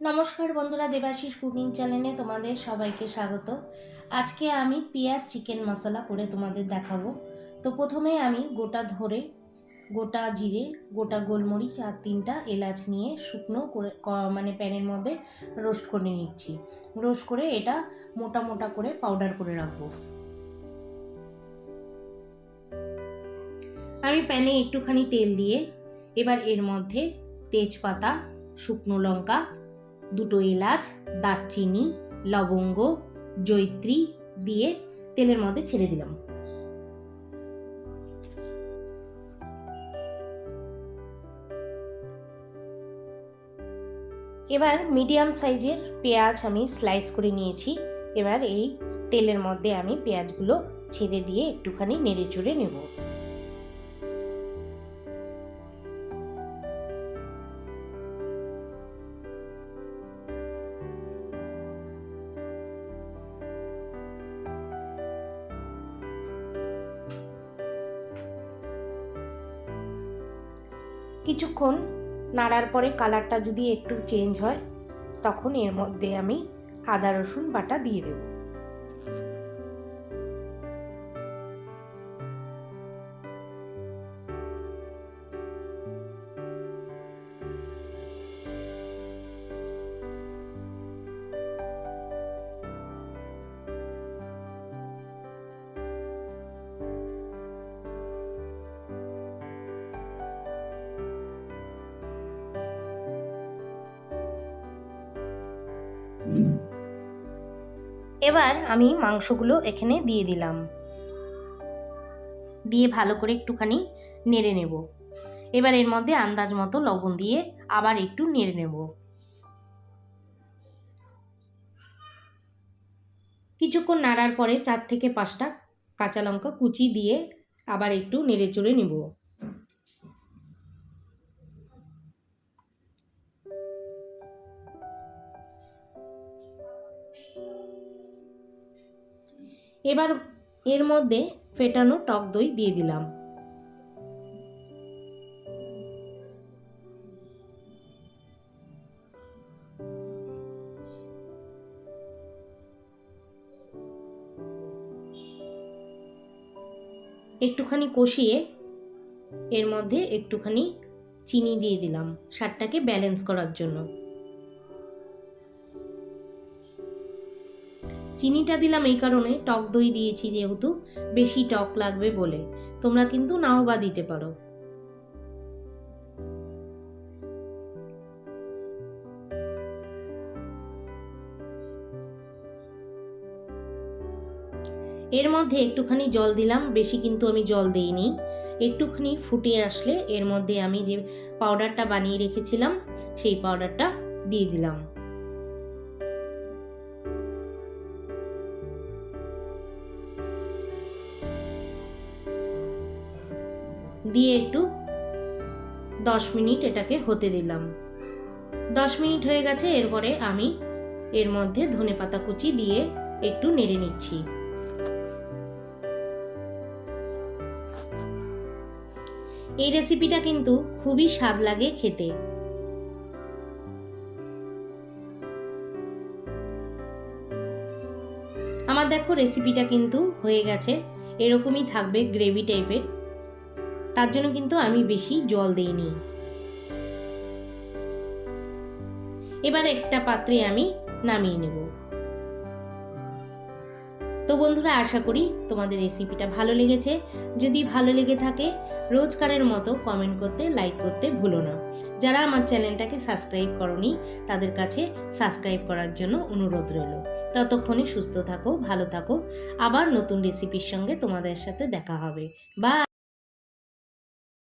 নমস্কার বন্ধুরা দেবাশিস কুকিং চ্যানেলে তোমাদের সবাইকে স্বাগত। আজকে আমি পেঁয়াজ চিকেন মশলা করে তোমাদের দেখাবো। তো প্রথমে আমি গোটা ধরে, গোটা জিরে, গোটা গোলমরিচ আর তিনটা এলাচ নিয়ে শুকনো করে মানে প্যানের মধ্যে রোস্ট করে নিচ্ছি। রোস্ট করে এটা মোটা মোটা করে পাউডার করে রাখব। আমি প্যানে একটুখানি তেল দিয়ে এবার এর মধ্যে তেজপাতা, শুকনো লঙ্কা দুটো এলাচ, দারচিনি, লবঙ্গ জৈত্রী দিয়ে তেলের মধ্যে ছেড়ে দিলাম। এবার মিডিয়াম সাইজের পেঁয়াজ আমি স্লাইস করে নিয়েছি। এবার এই তেলের মধ্যে আমি পেঁয়াজগুলো ছেড়ে দিয়ে একটুখানি নেড়ে চড়ে নেব। কিছুক্ষণ নাড়ার পরে কালারটা যদি একটু চেঞ্জ হয়, তখন এর মধ্যে আমি আদা রসুন বাটা দিয়ে দেব। এবার আমি মাংসগুলো এখানে দিয়ে দিলাম। দিয়ে ভালো করে একটুখানি নেড়ে নেব। এবার এর মধ্যে আন্দাজ মতো লবণ দিয়ে আবার একটু নেড়ে নেব। কিছুক্ষণ নাড়ার পরে চার থেকে পাঁচটা কাঁচা লঙ্কা কুচি দিয়ে আবার একটু নেড়ে চড়ে নেব। এবার এর মধ্যে ফেটানো টক দই দিয়ে দিলাম। একটুখানি কষিয়ে এর মধ্যে একটুখানি চিনি দিয়ে দিলাম। স্বাদটাকে ব্যালেন্স করার জন্য। চিনিটা দিলাম এই কারণে, টক দই দিয়েছি যেহেতু, বেশি টক লাগবে বলে। তোমরা কিন্তু নাও বা দিতে পারো। এর মধ্যে একটুখানি জল দিলাম, বেশি কিন্তু আমি জল দিইনি। একটুখানি ফুটে আসলে এর মধ্যে আমি যে পাউডারটা বানিয়ে রেখেছিলাম, সেই পাউডারটা দিয়ে দিলাম। দিয়ে একটু দশ মিনিট এটাকে হতে দিলাম। দশ মিনিট হয়ে গেছে, এরপরে আমি এর মধ্যে ধনে পাতা কুচি দিয়ে একটু নেড়ে নিচ্ছি। এই রেসিপিটা কিন্তু খুবই স্বাদ লাগে খেতে। আমার দেখো রেসিপিটা কিন্তু হয়ে গেছে, এরকমই থাকবে গ্রেভি টাইপের তার জন্য কিন্তু আমি বেশি জল দিইনি। এবার একটা পাত্রে আমি নামিয়ে নেব। তো বন্ধুরা, আশা করি তোমাদের রেসিপিটা ভালো লেগেছে। যদি ভালো লেগে থাকে, রোজকারের মতো কমেন্ট করতে লাইক করতে ভুলো না। যারা আমার চ্যানেলটাকে সাবস্ক্রাইব করনি, তাদের কাছে সাবস্ক্রাইব করার জন্য অনুরোধ রইল। ততক্ষণে সুস্থ থাকো, ভালো থাকো। আবার নতুন রেসিপির সঙ্গে তোমাদের সাথে দেখা হবে। বা